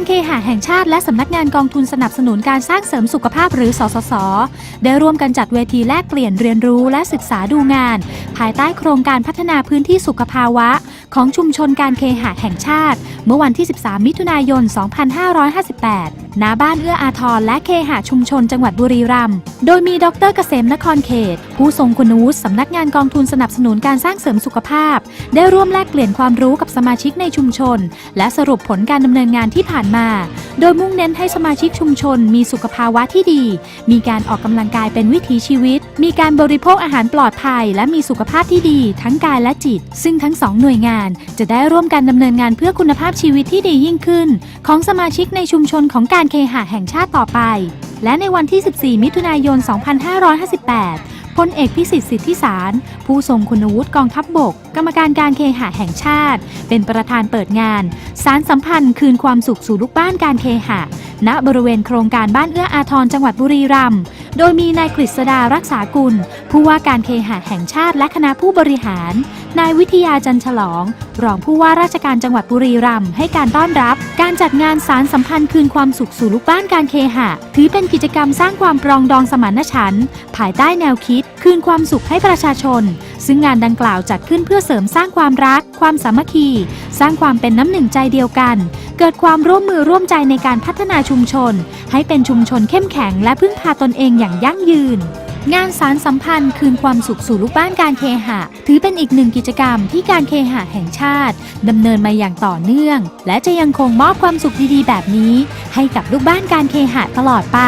การเคหะแห่งชาติและสำนักงานกองทุนสนับสนุนการสร้างเสริมสุขภาพหรือ สสส ได้ร่วมกันจัดเวทีแลกเปลี่ยนเรียนรู้และศึกษาดูงาน ภายใต้โครงการพัฒนาพื้นที่สุขภาวะ ของชุมชนการเคหะแห่งชาติ เมื่อวันที่ 13 มิถุนายน 2558ณบ้านเอื้ออาทรและเคหะชุมชนจังหวัดบุรีรัมย์ โดยมีดรเกษมนครเขต ผู้ทรงคุณวุฒิสำนักงานกองทุนสนับสนุนการสร้างเสริมสุขภาพ ได้ร่วมแลกเปลี่ยนความรู้กับสมาชิกในชุมชน และสรุปผลการดำเนินงานที่ผ่านมา โดยมุ่งเน้นให้สมาชิกชุมชน มีสุขภาวะที่ดี มีการออกกำลังกายเป็นวิถีชีวิต มีการบริโภคอาหารปลอดภัย และมีสุขภาพที่ดี ทั้งกายและจิต ซึ่งทั้งสองหน่วยงาน จะได้ร่วมกันดำเนินงานเพื่อคุณภาพชีวิตที่ดียิ่งขึ้น ของสมาชิกในชุมชนของการการเคหะแห่งชาติต่อไป และในวันที่ 14 มิถุนายน 2558 พลเอกพิสิทธิ์สิทธิสาร ผู้ทรงคุณวุฒิกองทัพบบก กรรมการการเคหะแห่งชาติ เป็นประธานเปิดงาน สารสัมพันธ์คืนความสุขสู่ลูกบ้านการเคหะ ณ บริเวณโครงการบ้านเอื้ออาทรจังหวัดบุรีรัมย์ โดยมีนายกฤษดารักษากุล ผู้ว่าการเคหะแห่งชาติและคณะผู้บริหารนายวิทยาจันฉลอง รองผู้ว่าราชการจังหวัดบุรีรัมย์ให้การต้อนรับ การจัดงานสารสัมพันธ์คืนความสุขสู่ลูกบ้านการเคหะ ถือเป็นกิจกรรมสร้างความปรองดองสมานฉันท์ภายใต้แนวคิด คืนความสุขให้ประชาชน ซึ่งงานดังกล่าวจัดขึ้นเพื่อเสริมสร้างความรัก ความสามัคคี สร้างความเป็นน้ำหนึ่งใจเดียวกัน เกิดความร่วมมือร่วมใจในการพัฒนาชุมชน ให้เป็นชุมชนเข้มแข็งและพึ่งพาตนเองอย่างยั่งยืน งานสารสัมพันธ์คืนความสุขสู่ลูกบ้านการเคหะ ถือเป็นอีกหนึ่งกิจกรรมที่การเคหะแห่งชาติดำเนินมาอย่างต่อเนื่อง และจะยังคงมอบความสุขดีๆ แบบนี้ ให้กับลูกบ้านการเคหะตลอดไป